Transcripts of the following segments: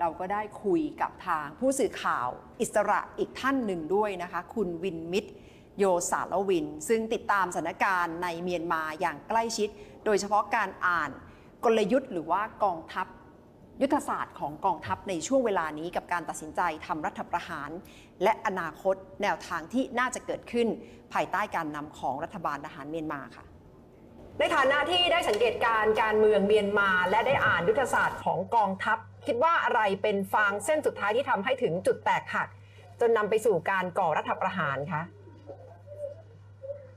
เราก็ได้คุยกับทางผู้สื่อข่าวอิสระอีกท่านหนึ่งด้วยนะคะ คุณวินมิตรโยสารวิน ซึ่งติดตามสถานการณ์ในเมียนมาอย่างใกล้ชิด โดยเฉพาะการอ่านกลยุทธ์หรือว่ากองทัพยุทธศาสตร์ของกองทัพในช่วงเวลานี้กับการตัดสินใจทำรัฐประหาร และอนาคตแนวทางที่น่าจะเกิดขึ้นภายใต้การนำของรัฐบาลทหารเมียนมาค่ะ ในฐานะที่ได้สังเกตการณ์การเมืองเมียนมา และได้อ่านยุทธศาสตร์ของกองทัพ คิดว่าอะไรเป็นฟางเส้นสุดท้ายที่ทำให้ถึงจุดแตกหัก จนนำไปสู่การก่อรัฐประหารคะ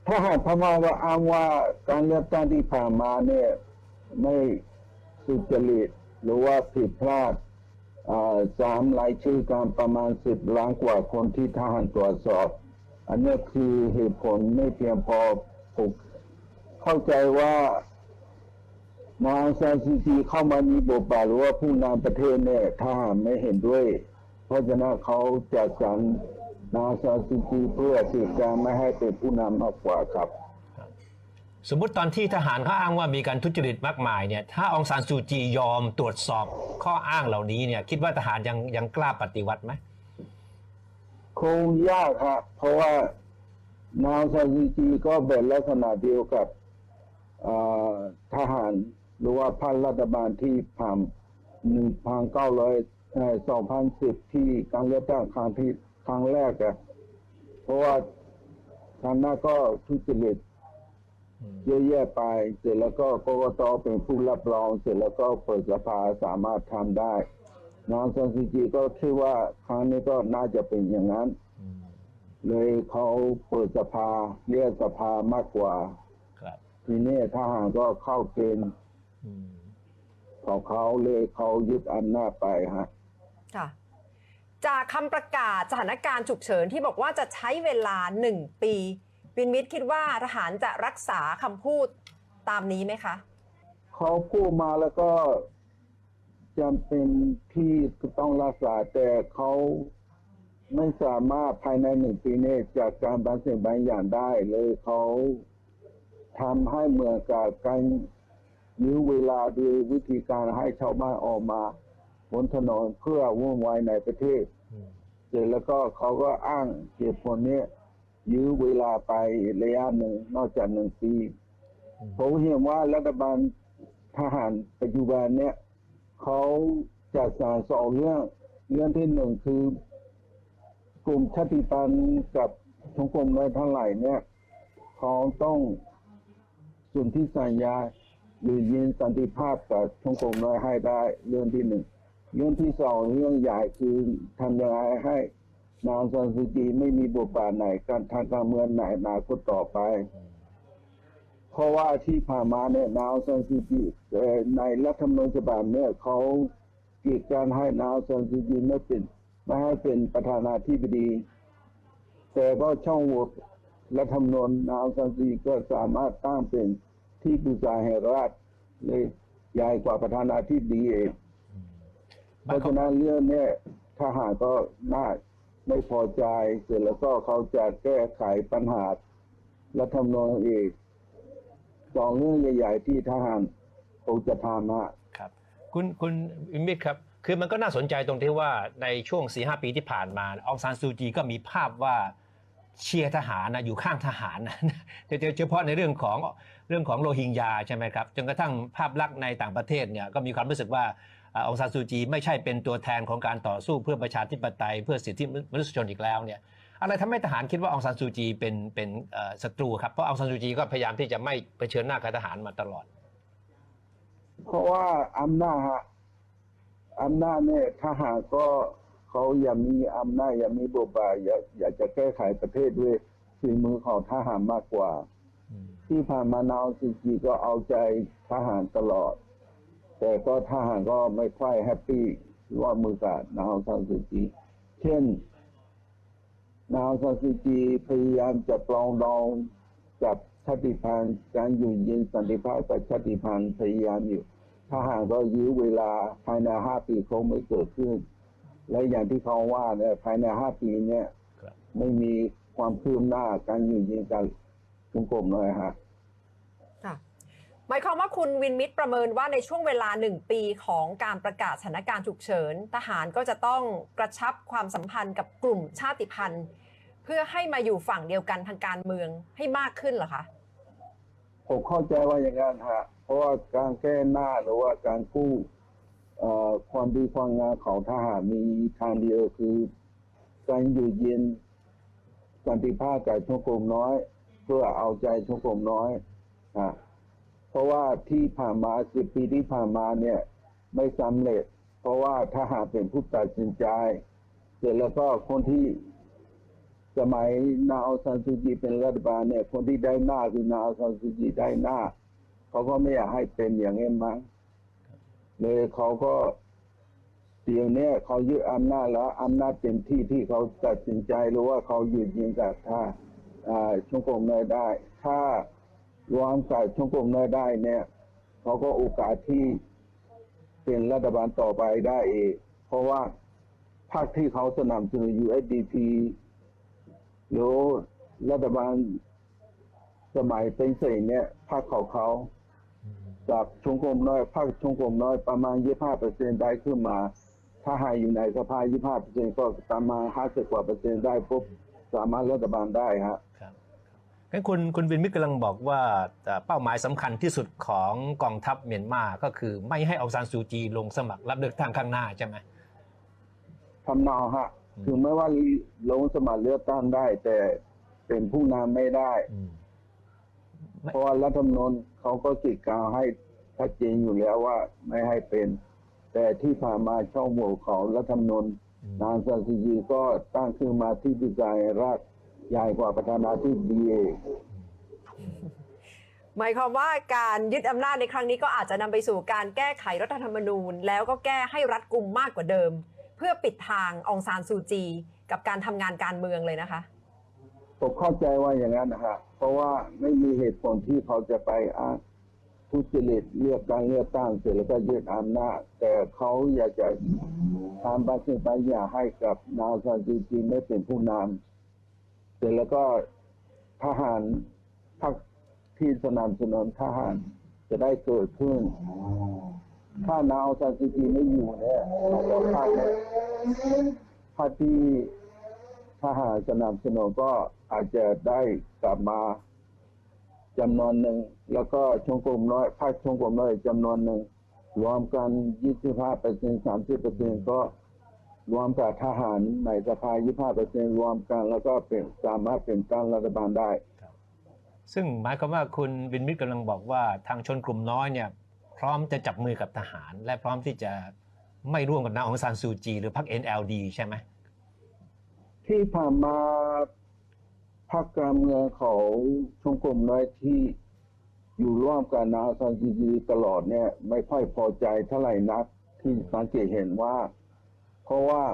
ถ้าหากพม่าว่าอ้างว่าการเลือกตั้งที่ผ่านมาเนี่ยไม่สุจริตหรือว่าผิดพลาดสามรายชื่อการประมาณสิบล้านกว่าคนที่ทหารตรวจสอบ อันนี้คือเหตุผลไม่เพียงพอผม เข้าใจว่านางซานซูจีเข้ามามีบทบาทหรือว่าผู้นำประเทศเนี่ยทหารไม่เห็นด้วย เพราะฉะนั้นเขาจัดสรรนางซานซูจีเพื่อสิการไม่ให้เป็นผู้นำมากกว่าครับ สมมุติตอนที่ทหารเขาอ้างว่ามีการทุจริตมากมายเนี่ยถ้าองซานซูจียอมตรวจสอบข้ออ้างเหล่านี้เนี่ย คิดว่าทหารยังยังกล้าปฏิวัติไหมคงยากครับเพราะว่านางซาซูจีก็เป็นลักษณะเดียวกับอ่า ทหารหรือว่าพันรัฐบาลที่ผ่านหนึ่งพันเก้าร้อยสองพันสิบที่การเลือกตั้งครั้งที่ครั้งแรกอะเพราะว่าทางหน้าก็ทุจริตเยอะแยะไป เสร็จแล้วก็กกตเป็นผู้รับรอง เสร็จแล้วก็เปิดสภาสามารถทำได้นางซานซูจีก็คิดว่าครั้งนี้ก็น่าจะเป็นอย่างนั้น เลยเขาเปิดสภาเรียกสภามากกว่าครับ ทีนี้ทหารก็เข้าเกณฑ์อืมของเขาเลยเขายึดอำนาจไปฮะค่ะจากคำประกาศสถานการณ์ฉุกเฉินที่บอกว่าจะใช้เวลาหนึ่งปีวินมิตรคิดว่าทหารจะรักษาคำพูดตามนี้ไหมคะเขาพูดมาแล้วก็จำเป็นที่ต้องรักษาแต่เขาไม่สามารถภายในหนึ่งปีนี้จากการบางสิ่งบางอย่างได้เลยเขา ทำให้เหมือนกับการยื้อเวลาด้วยวิธีการให้ชาวบ้านออกมาบนถนนเพื่อวุ่นวายในประเทศอืมเสร็จแล้วก็เขาก็อ้างเหตุผลเนี้ยยื้อเวลาไประยะหนึ่งนอกจากหนึ่งปีผมเห็นว่ารัฐบาลทหารปัจจุบันเนี้ยเขาจัดสรรสองเรื่องเรื่องที่หนึ่งคือกลุ่มชาติพันธุ์กับชงกรมน้อยทั้งหลายเนี่ยเขาต้อง ส่วนที่สัญญาหรือยินสันติภาพกับชงกรมน้อยให้ได้เรื่องที่หนึ่งเรื่องที่สองเรื่องใหญ่คือทำยังไงให้นางซานซูจีไม่มีบทบาทไหนการทางการเมืองไหนนาคตต่อไป เพราะว่าที่ผ่านมาเนี่ยนางซานซูจีในรัฐธรรมนูญฉบับเนี่ยเขากีดการให้นางซานซูจีไม่เป็นไม่ให้เป็นประธานาธิบดี แต่ก็ช่องโหว่รัฐธรรมนูญนางซานซูจีก็สามารถตั้งเป็น ที่ปรึกษาแห่งรัฐเลยใหญ่กว่าประธานาธิบดีเองเพราะฉะนั้นเรื่องเนี้ยทหารก็น่าไม่พอใจเสร็จแล้วก็เขาจะแก้ไขปัญหารัฐธรรมนูญอีกสองเรื่องใหญ่ๆที่ทหารคงจะทำฮะครับ คุณคุณวิมิตรครับ คือมันก็น่าสนใจตรงที่ว่าในช่วง4ีหปีที่ผ่านมาองซานซูจีก็มีภาพว่า เชียร์ทหารนะอยู่ข้างทหารนะโดยเฉพาะในเรื่องของเรื่องของโรฮิงญาใช่ไหมครับจนกระทั่งภาพลักษณ์ในต่างประเทศเนี่ยก็มีความรู้สึกว่าอองซานซูจีไม่ใช่เป็นตัวแทนของการต่อสู้เพื่อประชาธิปไตย เพื่อสิทธิมนุษยชนอีกแล้วเนี่ยอะไรทำให้ทหารคิดว่าองซานซูจีเป็นเป็นศัตรูครับเพราะองซานซูจีก็พยายามที่จะไม่เผชิญหน้ากับทหารมาตลอด เพราะว่าอำนาจฮะอำนาจเนี่ยทหารก็ เขาอยากมีอำนาจอยากมีบทบาทอยากอยากจะแก้ไขประเทศด้วยฝีมือของทหารมากกว่า ที่ผ่านมานาวซีจีก็เอาใจทหารตลอด แต่ก็ทหารก็ไม่ค่อยแฮปปี้ร่วมมือกับนาวซานซูจีเช่น นาวซานซูจีพยายามจะปลองดองกับชาติพันธุ์การอยู่เย็นสันติภาพกับชาติพันธุ์พยายามอยู่ทหารก็ยื้อเวลาภายในห้าปีคงไม่เกิดขึ้น และอย่างที่เขาว่าเนี่ยภายในห้าปีเนี่ยครับไม่มีความคืบหน้าการอยู่เย็นกันกลุ่มๆเลยฮะค่ะหมายความว่าคุณวินมิตรประเมินว่าในช่วงเวลาหนึ่งปีของการประกาศสถานการณ์ฉุกเฉิน ทหารก็จะต้องกระชับความสัมพันธ์กับกลุ่มชาติพันธุ์ เพื่อให้มาอยู่ฝั่งเดียวกันทางการเมืองให้มากขึ้นเหรอคะผมเข้าใจว่าอย่างนั้นฮะเพราะว่าการแก้หน้าหรือว่าการกู้เอ่อ ความดีความงามของทหารมีทางเดียวคือ การอยู่เย็นสันติภาพกับชนกลมน้อย เพื่อเอาใจชนกลมน้อยฮะเพราะว่าที่ผ่านมาสิบปีที่ผ่านมาเนี่ย ไม่สำเร็จ เพราะว่าทหารเป็นผู้ตัดสินใจเสร็จแล้วก็คนที่สมัยนาอซันซูจีเป็นรัฐบาลเนี่ย คนที่ได้หน้าคือนาอซันซูจีได้หน้าเขาก็ไม่อยากให้เป็นอย่างนี้มั้ง เลยเขาก็เดี๋ยวนี้เขายึดอำนาจแล้วอำนาจเต็มที่ที่เขาตัดสินใจหรือว่าเขาหยุดยิงกับถ้าอ่าชงกรมน้อยได้ ถ้ารวมกับชงกรมน้อยได้เนี่ยเขาก็โอกาสที่เป็นรัฐบาลต่อไปได้เองเพราะว่าพรรคที่เขาสนับสนุน USDP หรือรัฐบาลสมัยเป็นเสเนี่ยพรรคของเขา จากชงกรมน้อยพรรคชงกรมน้อยประมาณ 25เปอร์เซ็นได้ขึ้นมา ถ้าหายอยู่ในสภา 25เปอร์เซ็นก็ประมาณ 50 กว่าเปอร์เซ็นต์ได้ปุ๊บสามารถรัฐบาลได้ฮะครับงั้นคุณคุณวินมิตรกำลังบอกว่าเอ่อเป้าหมายสำคัญที่สุดของกองทัพเมียนมาก็คือไม่ให้องซานซูจีลงสมัครรับเลือกตั้งข้างหน้าใช่ไหมทำนองฮะอืมคือไม่ว่าลงสมัครเลือกตั้งได้ แต่เป็นผู้นำไม่ได้อืมไม่ เพราะว่ารัฐธรรมนูญเขาก็กีดกาวให้ชัดเจนอยู่แล้วว่าไม่ให้เป็น แต่ที่ผ่านมาช่องโหว่ของรัฐธรรมนูญอืมนางซานซูจีก็ตั้งขึ้นมาที่ดิจายราชใหญ่กว่าประธานาธิบดีเองหมายความว่าการยึดอำนาจในครั้งนี้ก็อาจจะนำไปสู่การแก้ไขรัฐธรรมนูญ แล้วก็แก้ให้รัดกุมมากกว่าเดิม เพื่อปิดทางองซานซูจี กับการทำงานการเมืองเลยนะคะ ผมเข้าใจว่าอย่างนั้นนะฮะเพราะว่าไม่มีเหตุผลที่เขาจะไปอ้างทุจริตเลือกการเลือกตั้งเสร็จแล้วก็ยึดอำนาจแต่เขาอยากจะทำบางสิ่งบางอย่างให้กับนางซานซูจีไม่เป็นผู้นำเสร็จแล้วก็ทหารพรรคที่สนับสนุนทหารจะได้เกิดขึ้น ถ้านางซานซูจีไม่อยู่เนี่ยพรรคเนี่ยพรรคที่ถ้าหากสนับสนุนก็ อาจจะได้กลับมาจำนวนหนึ่ง แล้วก็ชงกลุ่มน้อยภาคชงกลุ่มน้อยจำนวนหนึ่ง รวมกัน25เปอร์เซ็นต์30เปอร์เซ็นต์ก็รวมกับทหารในสภา25เปอร์เซ็นต์รวมกัน แล้วก็เป็นสามารถเป็นตั้งรัฐบาลได้ ซึ่งหมายความว่าคุณวินมิตรกำลังบอกว่าทางชนกลุ่มน้อยเนี่ย พร้อมจะจับมือกับทหาร และพร้อมที่จะไม่ร่วมกับนางองซานซูจี หรือพรรค NLD ใช่ไหมที่ผ่านมา พรรคการเมืองของชงกลุ่มน้อยที่อยู่ร่วมกับนางซานซูจีตลอดเนี่ย ไม่ค่อยพอใจเท่าไหร่นัก ที่สังเกตเห็นว่า เพราะว่า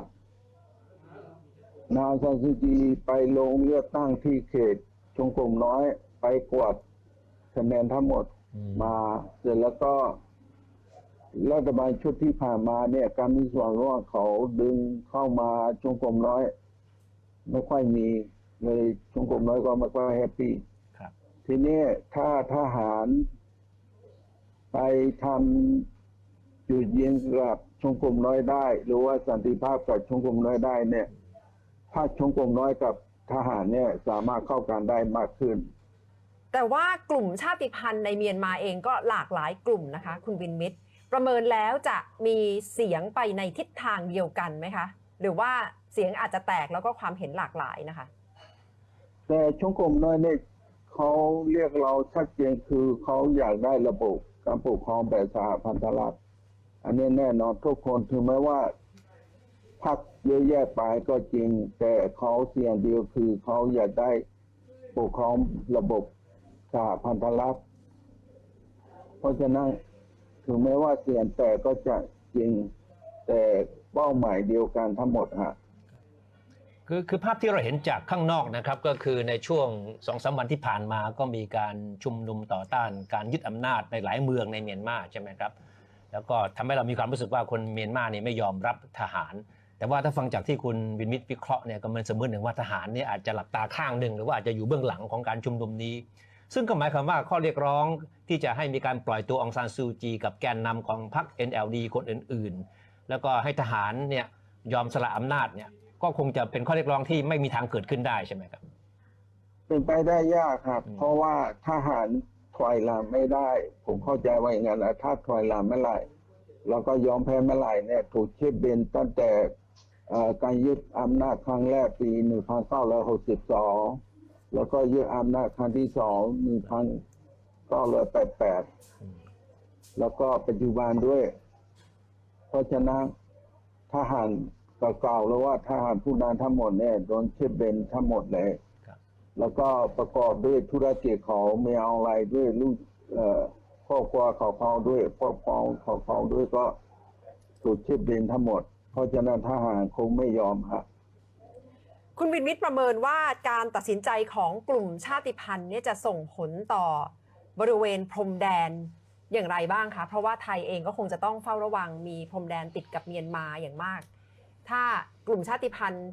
นางซานซูจีไปลงเลือกตั้งที่เขตชงกลุ่มน้อยไปกวาดคะแนนทั้งหมดอืมมาเสร็จแล้วก็รัฐบาลชุดที่ผ่านมาเนี่ยการมีส่วนร่วมเขาดึงเข้ามาชงกลมน้อย ไม่ค่อยมี เลยชงกลมน้อยก็ไม่ค่อยแฮปปี้ครับ ทีนี้ถ้าทหารไปทำจุดยืนกับชงกลมน้อยได้ หรือว่าสันติภาพกับชงกลมน้อยได้เนี่ยถ้าชงกลมน้อยกับทหารเนี่ยสามารถเข้ากันได้มากขึ้น แต่ว่ากลุ่มชาติพันธุ์ในเมียนมาเองก็หลากหลายกลุ่มนะคะ คุณวินมิตร ประเมินแล้วจะมีเสียงไปในทิศทางเดียวกันไหมคะ หรือว่าเสียงอาจจะแตกแล้วก็ความเห็นหลากหลายนะคะ แต่ชงกลมน้อยเนี่ยเขาเรียกเราชัดเจนคือเขาอยากได้ระบบการปกครองแบบสหพันธรัฐอันนี้แน่นอนทุกคนถึงแม้ว่าพักเยอะแยะไปก็จริง แต่เขาเสียงเดียวคือเขาอยากได้ปกครองระบบสหพันธรัฐเพราะฉะนั้นถึงแม้ว่าเสียงแต่ก็จะจริงแต่เป้าหมายเดียวกันทั้งหมดฮะ คือคือภาพที่เราเห็นจากข้างนอกนะครับก็คือในช่วงสองสามวันที่ผ่านมาก็มีการชุมนุมต่อต้านการยึดอำนาจในหลายเมืองในเมียนมาใช่ไหมครับแล้วก็ทำให้เรามีความรู้สึกว่าคนเมียนมาเนี่ยไม่ยอมรับทหาร แต่ว่าถ้าฟังจากที่คุณวินมิตรวิเคราะห์เนี่ยก็มันเสมือนหนึ่งว่าทหารเนี่ยอาจจะหลับตาข้างหนึ่งหรือว่าอาจจะอยู่เบื้องหลังของการชุมนุมนี้ ซึ่งก็หมายความว่าข้อเรียกร้องที่จะให้มีการปล่อยตัวองซานซูจี กับแกนนำของพรรค NLD คนอื่น ๆ แล้วก็ให้ทหารเนี่ยยอมสละอำนาจเนี่ย ก็คงจะเป็นข้อเรียกร้องที่ไม่มีทางเกิดขึ้นได้ใช่ไหมครับ เป็นไปได้ยากครับอืมเพราะว่าทหารถอยหลังไม่ได้ ผมเข้าใจว่าอย่างนั้นนะถ้าถอยหลังเมื่อไหร่เราก็ยอมแพ้เมื่อไหร่เนี่ยถูกเชิดเบนตั้งแต่เอ่อการยึดอำนาจครั้งแรกปี 1962 แล้วก็ยึดอำนาจครั้งที่สอง1988 แล้วก็ปัจจุบันด้วย เพราะฉะนั้นทหาร เก่าๆแล้วว่าทหารผู้นั้นทั้งหมดเนี่ยโดนเชิดเบนทั้งหมดเลยครับแล้วก็ประกอบด้วยธุรกิจของเมียออนไลน์ด้วยลูกเอ่อครอบครัวเขาเขาด้วยครอบครองเขาเขาด้วยก็ถูกชิดเบนทั้งหมด เพราะฉะนั้นทหารคงไม่ยอมฮะคุณวินวิทย์ประเมินว่าการตัดสินใจของกลุ่มชาติพันธุ์เนี่ยจะส่งผลต่อบริเวณพรมแดนอย่างไรบ้างคะ เพราะว่าไทยเองก็คงจะต้องเฝ้าระวังมีพรมแดนติดกับเมียนมาอย่างมาก ถ้ากลุ่มชาติพันธุ์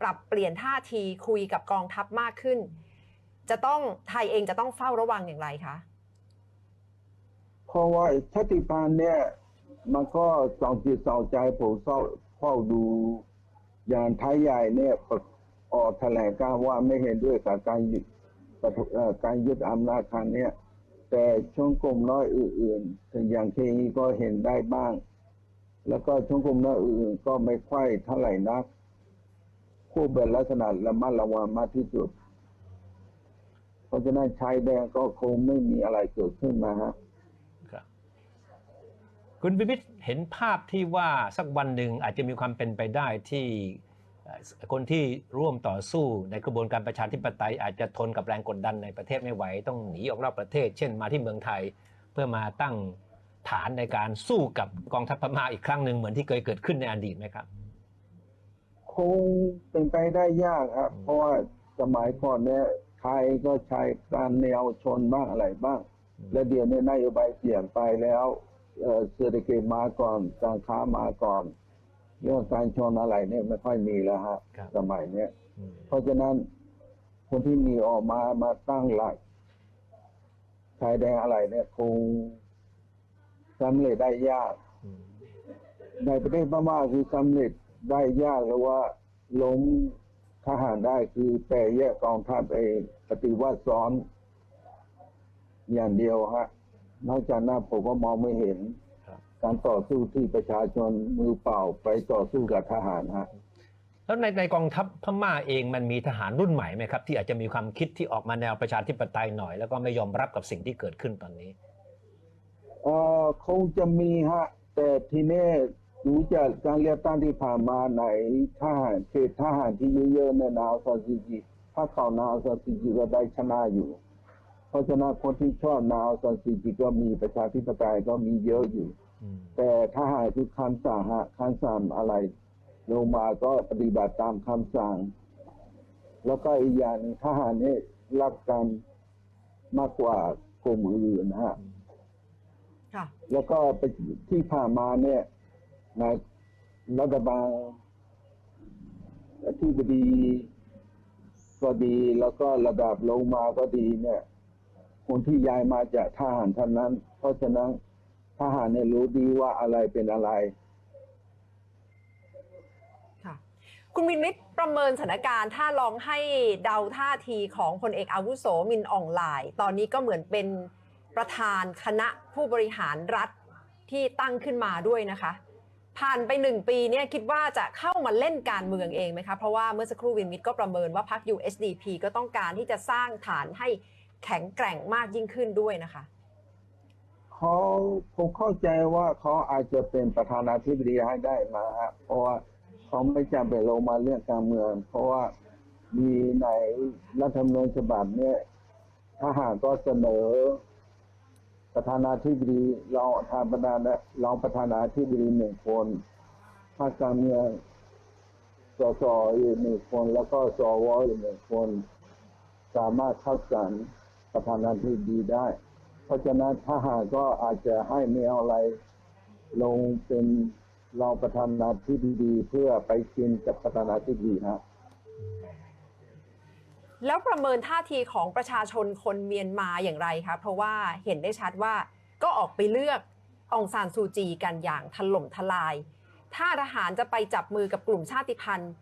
ปรับเปลี่ยนท่าทีคุยกับกองทัพมากขึ้น จะต้องไทยเองจะต้องเฝ้าระวังอย่างไรคะเพราะว่าชาติพันธุ์เนี่ย มันก็สองจิตสองใจผมเฝ้าเฝ้าดูอย่างไทยใหญ่เนี่ยออกแถลงการว่าไม่เห็นด้วยกับการยึดประทุการยึดอำนาจครั้งนี้แต่ช่วงกลุ่มน้อยอื่นๆถึงอย่างเคงีก็เห็นได้บ้าง แล้วก็ช่วงกลุ่มน้อยอื่นก็ไม่ค่อยเท่าไหร่นักผู้เป็นลักษณะระมัดระวังมากที่สุด เพราะฉะนั้นชายแดนก็คงไม่มีอะไรเกิดขึ้นมาฮะครับคุณพิพิธเห็นภาพที่ว่าสักวันหนึ่งอาจจะมีความเป็นไปได้ที่คนที่ร่วมต่อสู้ในกระบวนการประชาธิปไตย อาจจะทนกับแรงกดดันในประเทศไม่ไหว ต้องหนีออกนอกประเทศ เช่นมาที่เมืองไทย เพื่อมาตั้ง ฐานในการสู้กับกองทัพพม่าอีกครั้งหนึ่งเหมือนที่เคยเกิดขึ้นในอดีตไหมครับ คงเป็นไปได้ยากครับอืมเพราะว่าสมัยก่อนเนี่ยไทยก็ใช้การแนวชนบ้างอะไรบ้าง และเดี๋ยวนี้นโยบายเปลี่ยนไปแล้วเอ่อเศรษฐกิจมาก่อนการค้ามาก่อน เรื่องการชนอะไรเนี่ยไม่ค่อยมีแล้วฮะครับสมัยเนี้ยอืมเพราะฉะนั้นคนที่มีออกมามาตั้งหลักชายแดนอะไรเนี่ยคง สำเร็จได้ยากอืมในประเทศพม่าคือสำเร็จได้ยากหรือว่าล้มทหารได้คือแต่แยกกองทัพเองปฏิวัติซ้อน อย่างเดียวฮะนอกจากนั้นผมก็มองไม่เห็นครับการต่อสู้ที่ประชาชนมือเปล่าไปต่อสู้กับทหารฮะแล้วในในกองทัพพม่าเองมันมีทหารรุ่นใหม่ไหมครับ ที่อาจจะมีความคิดที่ออกมาแนวประชาธิปไตยหน่อย แล้วก็ไม่ยอมรับกับสิ่งที่เกิดขึ้นตอนนี้ เอ่อคงจะมีฮะ แต่ทีนี้ดูจากการเลือกตั้งที่ผ่านมาไหนทหารเขตทหารที่เยอะๆในยนาวซาซิจิถ้าเขานาวซาซิจิก็ได้ชนะอยู่ เพราะฉะนั้นคนที่ชอบนาวซาซิจิก็มีประชาธิปไตยก็มีเยอะอยู่อืมแต่ทหารคือคำสั่งฮะคำสั่งอะไรลงมาก็ปฏิบัติตามคำสั่ง แล้วก็อีกอย่างหนึ่งทหารนี่รักกันมากกว่ากลุ่มอื่นนะฮะค่ะ แล้วก็ไปที่ผ่านมาเนี่ยในรัฐบาลที่บดีก็ดีแล้วก็ระดับลงมาก็ดีเนี่ย คนที่ย้ายมาจากทหารท่านนั้น เพราะฉะนั้นทหารเนี่ยรู้ดีว่าอะไรเป็นอะไรค่ะคุณวินวิทย์ประเมินสถานการณ์ถ้าลองให้เดาท่าทีของพลเอกอาวุโสมินอ่องหลาย ตอนนี้ก็เหมือนเป็น ประธานคณะผู้บริหารรัฐที่ตั้งขึ้นมาด้วยนะคะ ผ่านไปหนึ่งปีเนี่ยคิดว่าจะเข้ามาเล่นการเมืองเองไหมคะเพราะว่าเมื่อสักครู่วินวิทย์ก็ประเมินว่าพรรค USDP ก็ต้องการที่จะสร้างฐานให้แข็งแกร่งมากยิ่งขึ้นด้วยนะคะเขาผมเข้าใจว่าเขาอาจจะเป็นประธานาธิบดีให้ได้มาเพราะว่าเขาไม่จำเป็นลงมาเรื่องการเมือง เพราะว่ามีในรัฐธรรมนูญฉบับเนี่ยทหารก็เสนอ ประธานาธิบดีรองประธานประธานและรองประธานาธิบดีหนึ่งคนภาคการเมืองสสอีกหนึ่งคนแล้วก็สวอีกหนึ่งคน สามารถเข้ากันประธานาธิบดีได้ เพราะฉะนั้นทหารก็อาจจะให้ไม่เอาอะไรลงเป็นรองประธานาธิบดีเพื่อไปชินกับประธานาธิบดีฮะ แล้วประเมินท่าทีของประชาชนคนเมียนมาอย่างไรคะเพราะว่าเห็นได้ชัดว่าก็ออกไปเลือกองซานซูจีกันอย่างถล่มทลาย ถ้าทหารจะไปจับมือกับกลุ่มชาติพันธุ์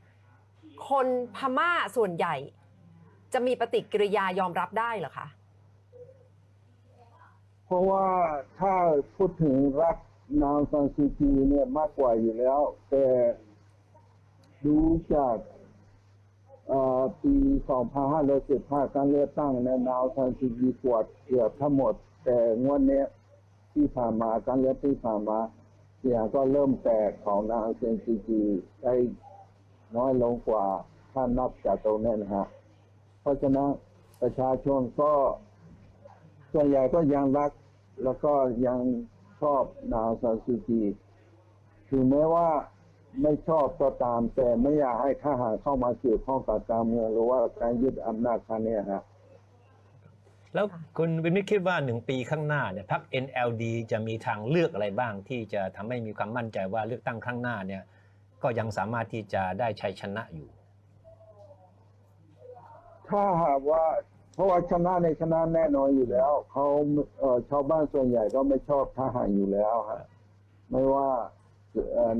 คนพม่าส่วนใหญ่ จะมีปฏิกิริยายอมรับได้เหรอคะเพราะว่าถ้าพูดถึงรักนางซันซูจีเนี่ยมากกว่าอยู่แล้ว แต่ดูจาก ปี 2515 การเลือกตั้งในนางซันซูจีกวาดเกือบทั้งหมด แต่งวดนี้ที่ผ่านมาการเลือกที่ผ่านมาเสียงก็เริ่มแตกของนางซันซูจีได้น้อยลงกว่าถ้านับจากตรงนี้นะฮะ เพราะฉะนั้นประชาชนก็ส่วนใหญ่ก็ยังรักแล้วก็ยังชอบนางซานซูจีถึงแม้ว่า ไม่ชอบก็ตาม แต่ไม่อยากให้ทหารเข้ามาเกี่ยวข้องกับการเมืองหรือว่าการยึดอำนาจครั้งเนี้ยฮะแล้วคุณวินมิตคิดว่าหนึ่งปีข้างหน้าเนี่ยพรรค NLD จะมีทางเลือกอะไรบ้าง ที่จะทำให้มีความมั่นใจว่าเลือกตั้งครั้งหน้าเนี่ย ก็ยังสามารถที่จะได้ชัยชนะอยู่ ถ้าหากว่าเพราะว่าชนะในชนะแน่นอนอยู่แล้วเขาเอ่อชาวบ้านส่วนใหญ่ก็ไม่ชอบทหารอยู่แล้วฮะไม่ว่าเอ่อ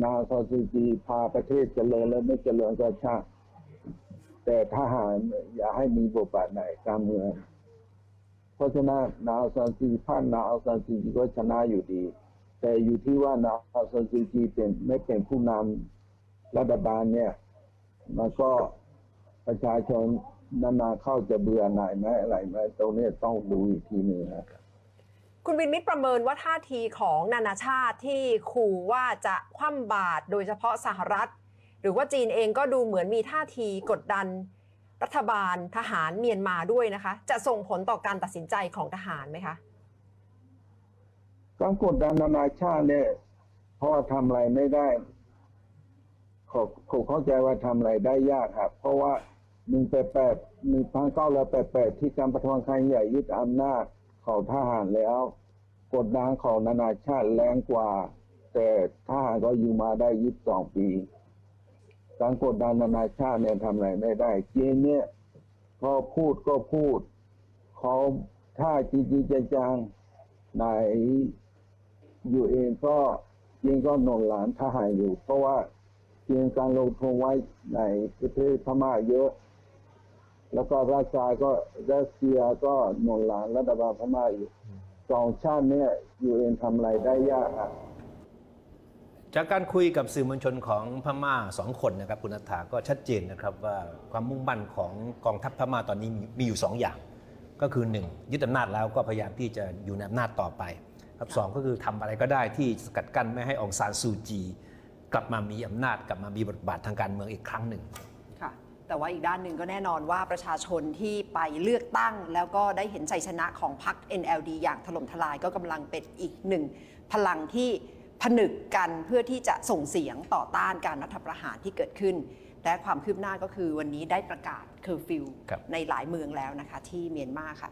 นาซานซูจีพาประเทศเจริญและไม่เจริญก็ช่างแต่ทหารอย่าให้มีบทบาทในการเมืองเพราะฉะนั้นนาซานซูจีผ่านนาซานซูจีก็ชนะอยู่ดี แต่อยู่ที่ว่านาซานซูจีเป็นไม่เป็นผู้นำรัฐบาลเนี่ย มันก็ประชาชนนานๆเข้าจะเบื่อหน่ายไหมอะไรไหมตรงนี้ต้องดูอีกทีหนึ่งครับ คุณวินมิตรประเมินว่าท่าทีของนานาชาติที่ขู่ว่าจะคว่ำบาตรโดยเฉพาะสหรัฐ หรือว่าจีนเองก็ดูเหมือนมีท่าทีกดดัน รัฐบาลทหารเมียนมาด้วยนะคะ จะส่งผลต่อการตัดสินใจของทหารไหมคะการกดดันนานาชาติเนี่ยเพราะว่าทำอะไรไม่ได้ขอขอเข้าใจว่าทำอะไรได้ยากครับ เพราะว่าหนึ่งแปดแปดหนึ่งพันเก้าร้อยแปดแปดที่การประท้วงครั้งใหญ่ยึดอำนาจ ของทหารแล้ว กดดันของนานาชาติแรงกว่า แต่ทหารก็อยู่มาได้ยี่สิบสองปีการกดดันนานาชาติเนี่ยทำอะไรไม่ได้จีนเนี่ยพอพูดก็พูดเขาถ้าจริงๆจังๆในอยู่เองก็จีนก็หนุนหลานทหารอยู่ เพราะว่าจีนการลงทุนไว้ในประเทศพม่าเยอะ แล้วก็รัสเซียก็รัสเซียก็หนุนหลานรัฐบาลพม่าอยู่สองชาติเนี่ยอยู่เองทำอะไรได้ยากอะจากการคุยกับสื่อมวลชนของพม่าสองคนนะครับคุณนัทธาก็ชัดเจนนะครับว่าความมุ่งมั่นของกองทัพพม่าตอนนี้มีอยู่สองอย่าง ก็คือหนึ่งยึดอำนาจแล้วก็พยายามที่จะอยู่ในอำนาจต่อไปครับสองก็คือทำอะไรก็ได้ที่สกัดกั้นไม่ให้องซานซูจี กลับมามีอำนาจกลับมามีบทบาททางการเมืองอีกครั้งหนึ่ง แต่ว่าอีกด้านหนึ่งก็แน่นอนว่าประชาชนที่ไปเลือกตั้ง แล้วก็ได้เห็นชัยชนะของพรรค NLD อย่างถล่มทลายก็กำลังเป็นอีกหนึ่งพลังที่ผนึกกันเพื่อที่จะส่งเสียงต่อต้านการรัฐประหารที่เกิดขึ้น และความคืบหน้าก็คือวันนี้ได้ประกาศเคอร์ฟิวครับในหลายเมืองแล้วนะคะที่เมียนมาค่ะ